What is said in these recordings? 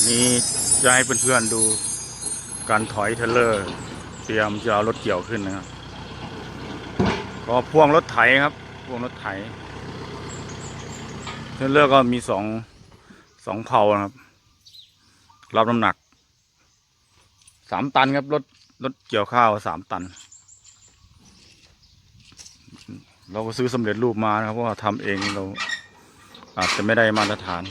อันนี้จะให้เพื่อนๆดูการถอยเทเลอร์ เตรียมจะเอารถเกี่ยวขึ้นนะครับก็พ่วงรถไถครับ พ่วงรถไถเทเลอร์ก็มีสองสองเผานะครับ รับน้ำหนักสามตันครับรถรถเกี่ยวข้าวสามตัน เราก็ซื้อสำเร็จรูปมานะครับเพราะว่าทำเองเราอาจจะไม่ได้มาตรฐาน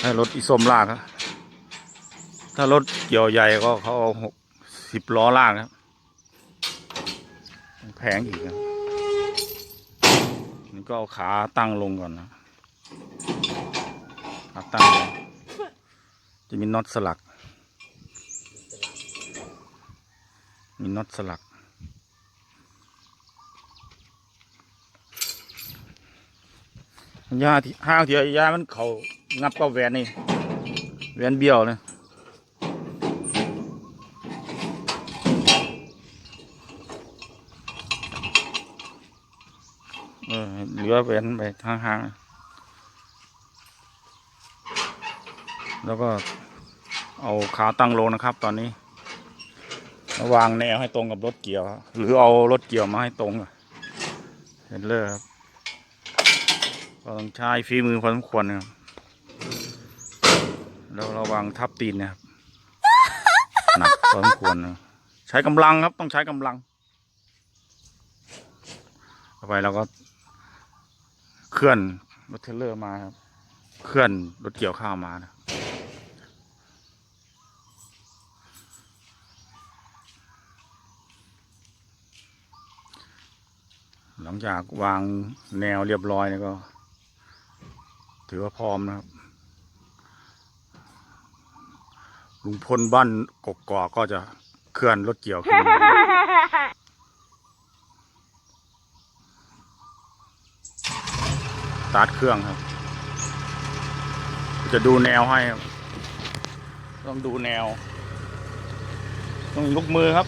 ให้รถอีส้มลากครับถ้ารถเกี่ยวใหญ่ก็เขาเอาหกสิบล้อลากครับแพงอีกครับนี่ก็เอาขาตั้งลงก่อนนะขาตั้งจะมีน็อตสลัก มีน็อตสลักยาที่ห้างเถียยามันเขา งับก็แหวนนี่แหวนเบี้ยวเลยเออเหลือแหวนไปทางห้างแล้วก็เอาขาตั้งลงนะครับ ตอนนี้วางแนวให้ตรงกับรถเกี่ยว หรือเอารถเกี่ยวมาให้ตรงเห็นเลยครับก็ต้องใช้ฝีมือพอสมควรนะครับ แล้วระวังทับตีนนะครับหนักพอสมควรนะใช้กำลังครับต้องใช้กำลังต่อไปเราก็ เคลื่อนรถเทรลเลอร์มาครับ เคลื่อนรถเกี่ยวข้าวมานะหลังจากวางแนวเรียบร้อยแล้วก็ ถือว่าพร้อมนะครับ ลุงพลบ้านกกอกก็จะเคลื่อนรถเกี่ยวขึ้นมาสตาร์ทเครื่องครับ จะดูแนวให้ครับ ต้องดูแนว ต้องมีลูกมือครับ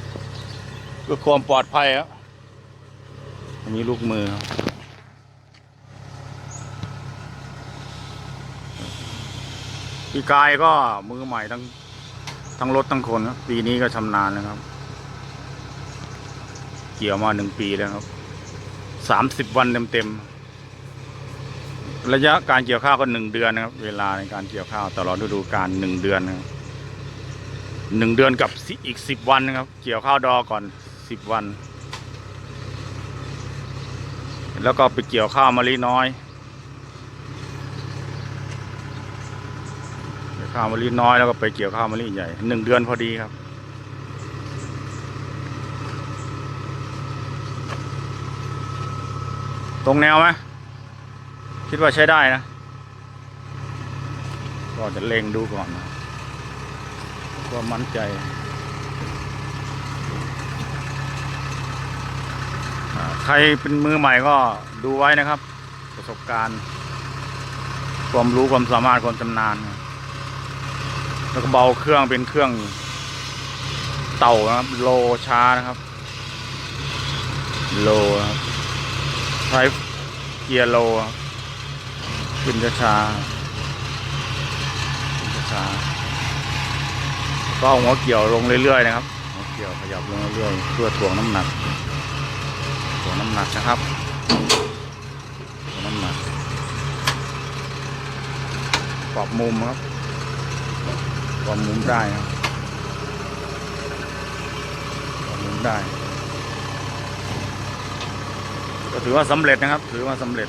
เพื่อความปลอดภัยครับอันนี้ลูกมือครับปีกายก็มือใหม่ทั้ง ทั้งรถทั้งคนครับปีนี้ก็ชำนาญนะครับ เกี่ยวมาหนึ่งปีแล้วครับสามสิบวันเต็มๆระยะการเกี่ยวข้าวก็หนึ่งเดือนนะครับ เวลาในการเกี่ยวข้าวตลอดฤดูกาลหนึ่งเดือนนะครับหนึ่งเดือนกับอีกสิบวันนะครับ เกี่ยวข้าวดอก่อนสิบวัน แล้วก็ไปเกี่ยวข้าวมะลิน้อย เกี่ยว ข้าวมะลิน้อยแล้วก็ไปเกี่ยวข้าวมะลิใหญ่หนึ่งเดือนพอดีครับ ตรงแนวไหมคิดว่าใช้ได้นะ ก็จะเล็งดูก่อนนะก็มั่นใจใครเป็นมือใหม่ก็ดูไว้นะครับ ประสบการณ์ ความรู้ความสามารถความชำนาญนะ แล้วก็เบาเครื่องเป็นเครื่องเต่านะครับ โลช้านะครับ โลครับใช้เกียร์โลครับขึ้นช้าๆขึ้นช้าก็หัวเกี่ยวลงเรื่อยๆนะครับหัวเกี่ยวขยับลงเรื่อยๆเพื่อถ่วงน้ำหนักถ่วงน้ำหนักนะครับถ่วงน้ำหนักปรับมุมครับ ปรับมุมได้ครับปรับมุมได้ ก็ถือว่าสำเร็จนะครับ ถือว่าสำเร็จ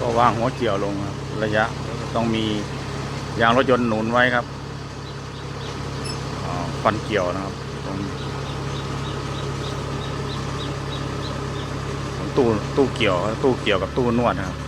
ก็วางหัวเกี่ยวลงครับระยะต้องมียางรถยนต์หนุนไว้ครับฟันเกี่ยวนะครับตรงของ ตู้ตู้เกี่ยวตู้เกี่ยวกับตู้นวดนะครับ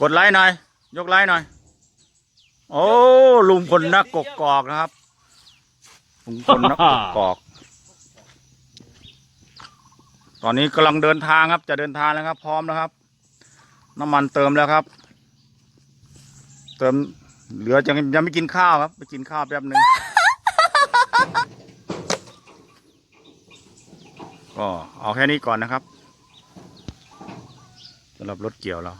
กดไลค์หน่อย ยกไลค์หน่อย โอ้ลุงพลนักกกอกนะครับลุลุงพลนักกกอก ตอนนี้กำลังเดินทางครับ จะเดินทางแล้วครับ พร้อมแล้วครับ น้ำมันเติมแล้วครับ เติมเหลือจะยังไม่กินข้าวครับ ไปกินข้าวแป๊บหนึ่งก็เอาแค่นี้ก่อนนะครับสำหรับรถเกี่ยวเรา